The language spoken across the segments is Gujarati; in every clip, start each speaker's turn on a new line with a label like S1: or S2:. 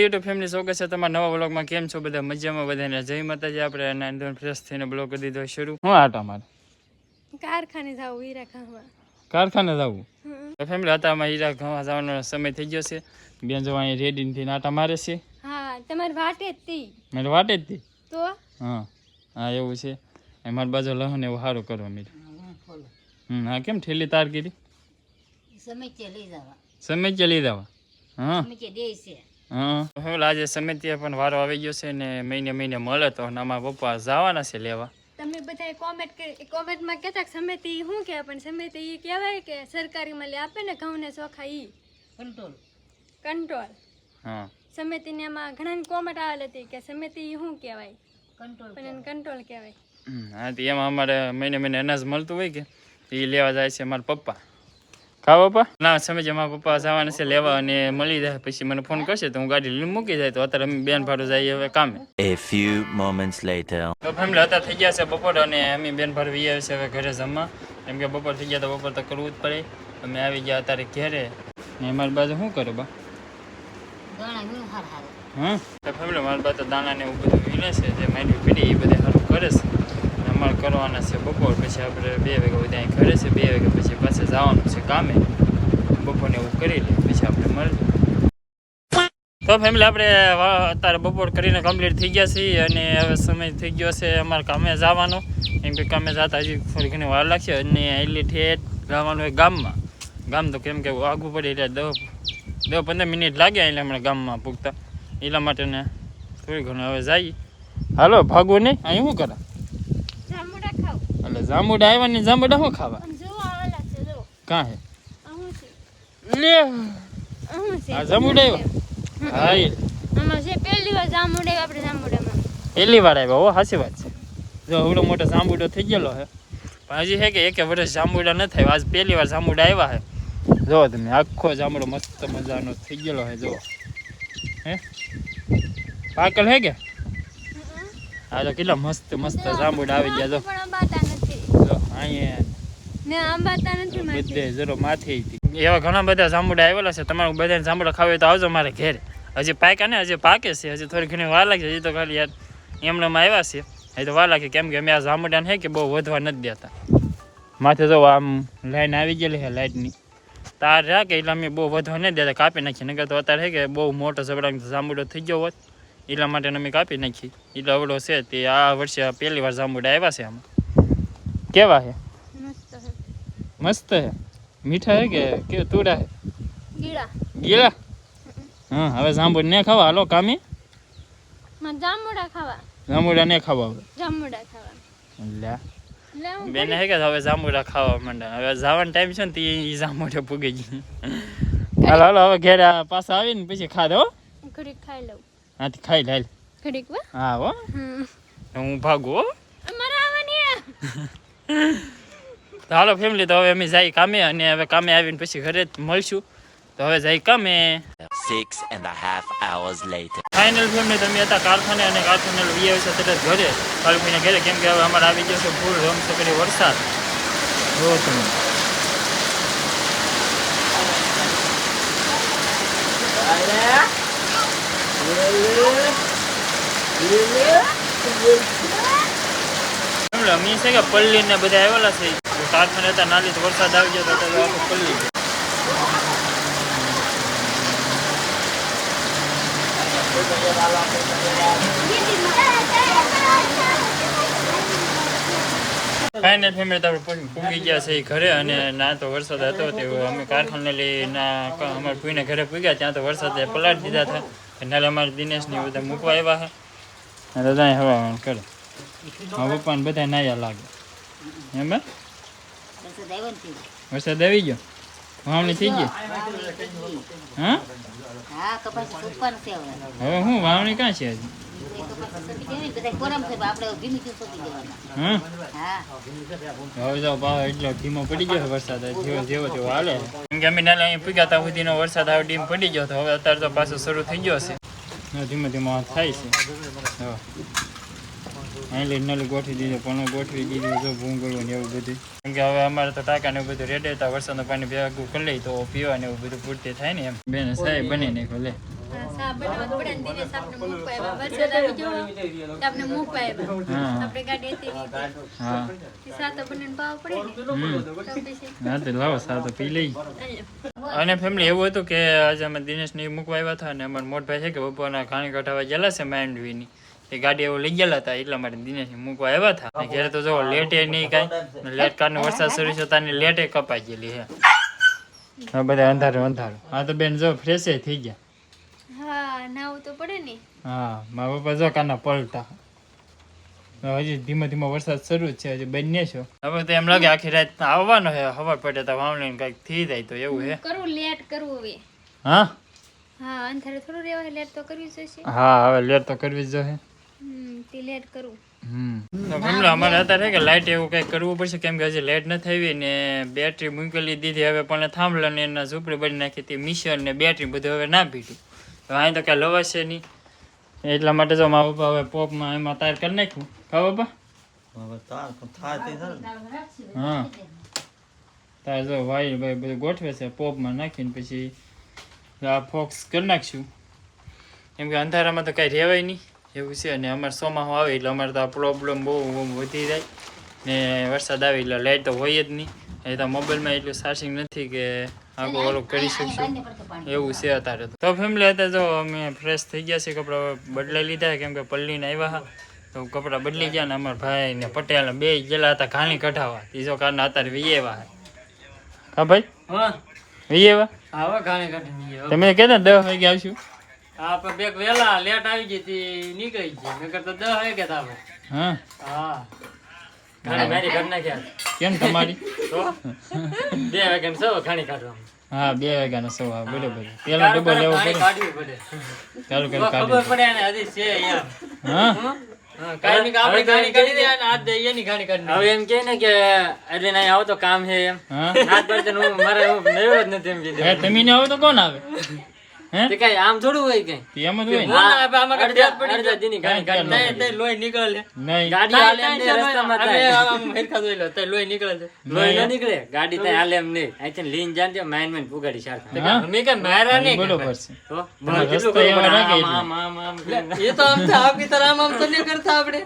S1: યુટ્યુબ ફેમિલી સ્વાગત છે તમારા નવા બ્લોગમાં કેમ છો બધા? મજામાં બધાને? જય માતાજી. આપણે નાઇન ફ્રેશ થઈને બ્લોગ કરી દીધો શરૂ. હું આટા મારે
S2: કારખાને જાવ હીરા ખાવા.
S1: કારખાને જાવું ફેમિલી હતા અમારે હીરા ખાવા જવાનો સમય થઈ ગયો છે. બેન જવા અહીં રેડી થી આટા મારે છે.
S2: હા તમારી વાટે જ તી.
S1: મારે વાટે જ તી?
S2: તો?
S1: હા. હા એવું છે. એ મારી બાજુ લહન એવું સારું કરવા મીઠું. હમ હા કેમ ઠેલી તાર કીધી
S3: સમય ચલી જવા.
S1: સમય ચલી જવા? હા.
S3: સમય દે છે.
S1: હા. આજે સમિતિએ પણ વારો આવી ગયો છે ને મહિને મહિને મળે તો અમારા પપ્પા જવાના છે લેવા.
S2: તમે બધા કોમેન્ટ કોમેન્ટમાં કહેતા કે સમિતિ શું કહે પણ સમિતિ ઈ કહેવાય કે સરકારી માં લે આપે ને ઘઉં ને ચોખા ઈ.
S3: કંટ્રોલ
S2: કંટ્રોલ
S1: હા.
S2: સમિતિને એમાં ઘણા કોમેન્ટ આવેલ હતી કે સમિતિ શું કહેવાય?
S3: કંટ્રોલ
S2: પણ એને કંટ્રોલ કહેવાય.
S1: હા તો એમાં અમારે મહિને મહિને અનાજ મળતું હોય કે એ લેવા જાય છે મારા પપ્પા. ખાવા પપ્પા ના સમજ મારા પપ્પા જવાના છે લેવા અને મળી જાય પછી મને ફોન કરશે તો હું ગાડી લઈને મૂકી જાય તો અત્યારે અમે બેન ભાડું જઈએ હવે કામે.
S4: A few moments later.
S1: તો ફેમિલી અત્યારે થઈ ગયા છે બપોર અને અમે બેન ભાડું વી આવે છે હવે ઘરે જમવા. કેમ કે બપોર થઈ ગયા તો બપોર તો કરવું જ પડે. અમે આવી ગયા અત્યારે ઘેરે. ને અમારી બાજુ શું કરે બા?
S3: હું હાર હાર.
S1: હા તો ફેમિલી મારી પાસે દાણા ને એવું બધું વીણે છે જે માંડવી પીડી એ બધે સારું કરે છે. અમારે કરવાના છે. બપોર પછી આપણે બે વાગ્યા બધા ઘરે છે બે વાગ્યા પછી પાસે જવાનું છે કામે. બપોરને એવું કરી લે પછી આપણે મળીએ તો ફેમિલી આપણે અત્યારે બપોર કરીને કમ્પ્લીટ થઈ ગયા છીએ અને હવે સમય થઈ ગયો છે અમારે કામે જવાનો. એમ કે કામે જતા હજી થોડી ઘણી વાર લાગશે. અને એટલી ઠેઠ જવાનું હોય ગામમાં. ગામ તો કેમ કે આગું પડે એટલે દસ દસ પંદર મિનિટ લાગે એટલે હમણાં ગામમાં પૂગતા. એટલા માટે ને થોડી ઘણું હવે જઈએ. હાલો, ભાગો નહીં અહીં શું કરે? એટલે જાંબુડા આવ્યા ને જાંબુડા શું ખાવા? કાં હે લે!
S2: આ
S1: જાંબુડા આવ્યા? હા. એ
S2: પહેલી વાર જાંબુડા આપણે જાંબુડામાં.
S1: પહેલી વાર આવ્યા હો સાચી વાત છે. જો એવડો મોટો જાંબુડો થઈ ગયેલો હે. પણ હજી છે કે એકે વર્ષ જાંબુડા ન થાય આજ પહેલી વાર જાંબુડા આવ્યા હે. જો તમે આખો જાંબુડો મસ્ત મજાનો થઈ ગયેલો હે જો. હે? પાકલ હે કે? હા તો કેટલા મસ્ત મસ્ત જાંબુડા આવી ગયા જો. જો અહીંયા
S2: ને આંબાતા નથી માથે
S1: બધે જરો માથે હતી. એવા ઘણા બધા જાંબુડા આવેલા છે. તમારું બધાને જાંબુડા ખાવે તો આવજો મારે ઘેર. હજી પાક્યા ને હજી પાકે છે. હજી થોડી ઘણી વાર લાગશે હજી તો ખાલી યાર એમણામાં આવ્યા છે. હજી તો વાર લાગે. કેમ કે અમે આ જાંબુડાને છે કે બહુ વધવા નથી દેતા. માથે જો આમ લાઈન આવી ગયેલી છે લાઇટની તાર કે એટલે અમે બહુ વધવા નથી દેતા. કાપી નાખી નગર તો અત્યારે છે કે બહુ મોટો ઝબડા જાંબુડો થઈ ગયો હોત. એટલા માટે અમે કાપી નાખી એટલે અવડો છે તે આ વર્ષે પહેલી વાર જાંબુડા આવ્યા છે આમાં. કેવા છે?
S2: મસ્ત
S1: હે મીઠા હે કે કે તુડા હે
S2: ગીળા.
S1: ગીળા? હા હવે જાંબુ ને ખાવા. હાલો કામી.
S2: જાંબુડા ખાવા.
S1: જાંબુડા ને ખાવા
S2: જાંબુડા ખાવા.
S1: લ્યા બેને હે કે હવે જાંબુડા ખાવા માંડ્યા હવે જવાનો ટાઈમ છે ને તે એ જાંબુડા પૂગી ગઈ હાલો હાલો હવે ઘેર પાછા આવીને પછી ખાધો હો
S2: ઘડીક ખાઈ લઉં.
S1: હાથી ખાઈ લે હાલ.
S2: ઘડીક વા.
S1: હા હો હું ભાગું હો.
S2: અમારે આવવાની
S1: તો હાલો ફેમિલી તો હવે અમે જાય કામે અને હવે કામે આવીને પછી ઘરે જ મળશું. તો હવે જાય કામે.
S4: Six and half half hours later.
S1: Final family તમે હતા કારખાને અને કારખાને લઈ આવ્યા છે તરત ઘરે. કાલભાઈને ઘરે કેમ કે હવે અમારે આવી ગયો છે ફૂલ કરી વરસાદ. જો તમે પલ્લી ને બધા આવેલા છે. કારખાને હતા નાલી તો વરસાદ આવી ગયો તો પલ્લી. ફાઇનલ ફેમિલી તો આપણે પૂગી ગયા છે ઘરે અને ના તો વરસાદ હતો તે અમે કારખાને લઈ ના અમારે પૂઈને ઘરે પૂગ્યા, ત્યાં તો વરસાદે પલાટ દીધા હતા. એટલે અમારે દિનેશને બધા મૂકવા આવ્યા છે. દાદા હવા કરે. હવે પપ્પાને બધા નાયા લાગે. એમ વરસાદ આવી ગયો? વાવણી થઈ ગઈ? હા
S3: હવે.
S1: હું વાવણી ક્યાં છે હજી? હવે જો ભાવ એટલો ધીમો પડી ગયો વરસાદ જેવો જેવો તેવો હાલે કે અમે નાના અહીંયા ત્યાં સુધીનો વરસાદ આવે ડીમ પડી ગયો તો હવે અત્યારે તો પાછો શરૂ થઈ ગયો છે ધીમે ધીમે થાય છે હવે અહીં લઈ ગોઠવી દીધો પણ ગોઠવી દીધું જો ભૂંગળું ને એવું બધું કેમ કે હવે અમારે તો ટાંકા ને એવું બધું રેડે હતા વરસાદનું પાણી ભેગું કરી તો પીવા ને એવું બધું પૂરતી થાય ને એમ બેન સાહેબ બની નાખ્યો લે અને ફેમિલી એવું હતું કે આજે અમે દિનેશ દિનેશને મૂકવા આવ્યા હતા અને અમારા મોટભાઈ છે કે બપોરના ખાણી કઢાવા ગયેલા છે માંડવીની એ ગાડી એવું લઈ ગયેલા હતા એટલા માટે દિનેશ મૂકવા આવ્યા હતા. ઘેર ઘરે તો જો લેટ એ નહીં કાંઈ. લેટ કારણે વરસાદ શરૂ છે તાની લેટ એ કપાઈ ગયેલી છે. હા. બધા અંધારું અંધારું. હા તો બેન જો ફ્રેશ થઈ ગયા.
S2: નાવું તો પડે ને.
S1: હા મારા પપ્પા જો કાના પલટા. હજી ધીમે ધીમે વરસાદ શરૂ છે હજી બંને છો. હવે તો એમ લાગે આખી રાત આવવાનો છે ખબર પડે તો વાવણી કંઈક થઈ જાય તો એવું છે.
S2: કરવું લેટ કરવું હવે.
S1: હા?
S2: હા અંધારે થોડું રહેવા લેટ તો કરવી જ
S1: હા હવે લેટ તો કરવી જ જોઈએ
S2: હમ તે લેટ કરવું
S1: હમ. તો ફેમિલી અમારે અત્યારે કે લાઇટ એવું કંઈક કરવું પડશે કેમ કે હજી લાઇટ નથી આવી ને બેટરી મૂકેલી દીધી હવે પણ થાંભલા ને એના ઝૂંપડી બની નાખી હતી મિશન ને બેટરી બધું હવે ના પીધું અહીં તો કાંઈ લવાશે નહીં. એટલા માટે જો મારા પપ્પા હવે પોપમાં એમાં તાર કરી નાખ્યું. કા પપ્પા? હા. તાર જો વાયર ભાઈ બધું ગોઠવે છે પોપમાં નાખીને પછી આ ફોક્સ કરી નાખશું. કેમ કે અંધારામાં તો કાંઈ રહેવાય નહીં. એવું છે અને અમારે ચોમાસું આવે એટલે અમારે તો આ પ્રોબ્લેમ બહુ વધી જાય. ને વરસાદ આવે એટલે લાઇટ તો હોય જ નહીં. એ તો મોબાઈલમાં એટલું ચાર્જિંગ નથી કે આગળ ઓલું કરી શકશું. એવું છે અત્યારે તો. તો ફેમિલી અત્યારે જો અમે ફ્રેશ થઈ ગયા છે કપડાં બદલાઈ લીધા કેમ કે પલ્લીને આવ્યા હા. તો કપડાં બદલી ગયા ને અમારા ભાઈ ને પટેલ બે ગયેલા હતા ઘાણી કઢાવા ત્રીજો કારના અત્યારે વિયેવા આવ્યા હા ભાઈ?
S5: હા.
S1: વી આવ્યા
S5: ઘાણી
S1: તમે કહેતા દસ વાગે આવશું?
S5: હા પણ બેક વેલા લેટ આવી ગઈ તી નીકળી ગઈ. નકર તો દસ વાગે
S1: હા.
S5: હા ઘાણી મારી ઘર નાખ્યા
S1: કેમ તમારી?
S5: બે વાગે સૌ ઘાણી કાઢવા
S1: હા બે વાગ્યાનો સૌ હા બરોબર. પેલો ડબ્બો લેવો પડે. ચાલુ કરી
S5: ખબર પડે ને હજી છે એમ
S1: હા?
S5: હા, કાંઈ નહીં, આપણે ઘાણી કાઢી દે અને આજ દે એની ઘાણી કાઢી
S6: હવે એમ કે ને કે એટલે નહીં કામ છે એમ.
S1: હા?
S6: હાથ પડશે ને હું મારે હું નવ્યો જ નથી એમ કીધું.
S1: તમે આવો તો કોણ આવે?
S6: તે કઈ આમ થોડું હોય કઈ?
S1: એમ જ હોય ને.
S5: આમાં
S6: અડધા અડધા દીની ગાડી કાઢી
S1: કાંઈ
S6: નાખી.
S5: તે લોહી નીકળે
S1: નહીં.
S6: ગાડી હાલે એમ નહીં, રસ્તામાં થાય.
S5: આમ હેરખા જોઈ લો તે લોહી નીકળે છે.
S6: લોહી ન નીકળે? ગાડી ત્યાં હાલે એમ નહીં. અહીંથી લીન માઇન માઇન પુગાડી શાળા
S1: હા?
S5: અમે મારા નહીં
S1: બરોબર છે.
S6: તો
S1: તમારે
S6: કેટલું
S1: રસ્તો
S6: કરવું
S1: એવા
S6: પડે?
S1: રાખે
S6: આમ, આમ, આમ, આમ.
S5: એ તો આમ તો આપી તરફ આમ આમ તો નહીં કરતા આપણે.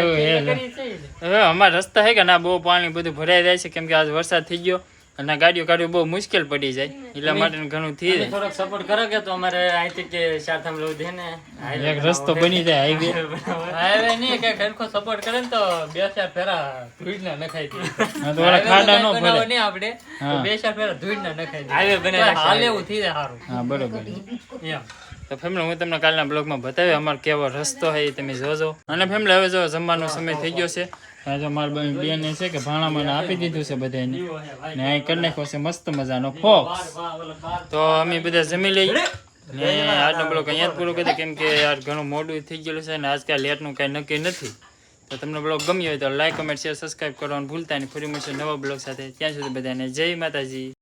S1: એવું હે લે.
S5: કરી છે ને.
S1: હવે અમારા રસ્તા હે કે ના બહુ પાણી બધું ભરાઈ જાય છે કેમ કે આજ વરસાદ થઈ ગયો. અને ગાડીઓ કાઢવી બહુ મુશ્કેલ પડી જાય. એટલા માટે ઘણું થઈ જાય
S6: થોડોક સપોર્ટ કરો કે તો અમારે અહીંથી કે ચાર થાંભલા સુધી ને
S1: એક રસ્તો બની જાય હાઈવે.
S5: હાઈવે નહીં કે ઘરખો સપોર્ટ કરે ને તો બે ચાર ફેરા ધૂળ ના નખાઈ દે.
S1: તો ઓલા ખાડા નો ભરે
S5: નહીં આપણે બે ચાર ફેરા ધૂળ ના નખાઈ દે.
S6: બનાવી
S5: તો હાલ એવું થઈ જાય સારું
S1: હા બરોબર.
S5: એમ.
S1: તો ફેમિલી હું તમને કાલના બ્લોગમાં બતાવી અમારો કેવો રસ્તો છે એ તમે જોજો. અને ફેમિલી હવે જો જમવાનો સમય થઈ ગયો છે. જો મારા બેન બેન છે કે ભાણા મને આપી દીધું છે બધાને ને અહીં કરી નાખ્યો છે મસ્ત મજાનો ફોક્સ તો અમે બધા જમી લઈ ને આજનો બ્લોગ અહીંયા જ પૂરો કરી કેમ કે યાર ઘણું મોડું થઈ ગયેલું છે ને આજકાલ લેટનું કાંઈ નક્કી નથી. તો તમને બ્લોગ ગમ્યો હોય તો લાઈક કમેન્ટ શેર સબસ્ક્રાઈબ કરવાનું ભૂલતા નહીં. ફરી મળશે નવા બ્લોગ સાથે. ત્યાં સુધી બધાને જય માતાજી.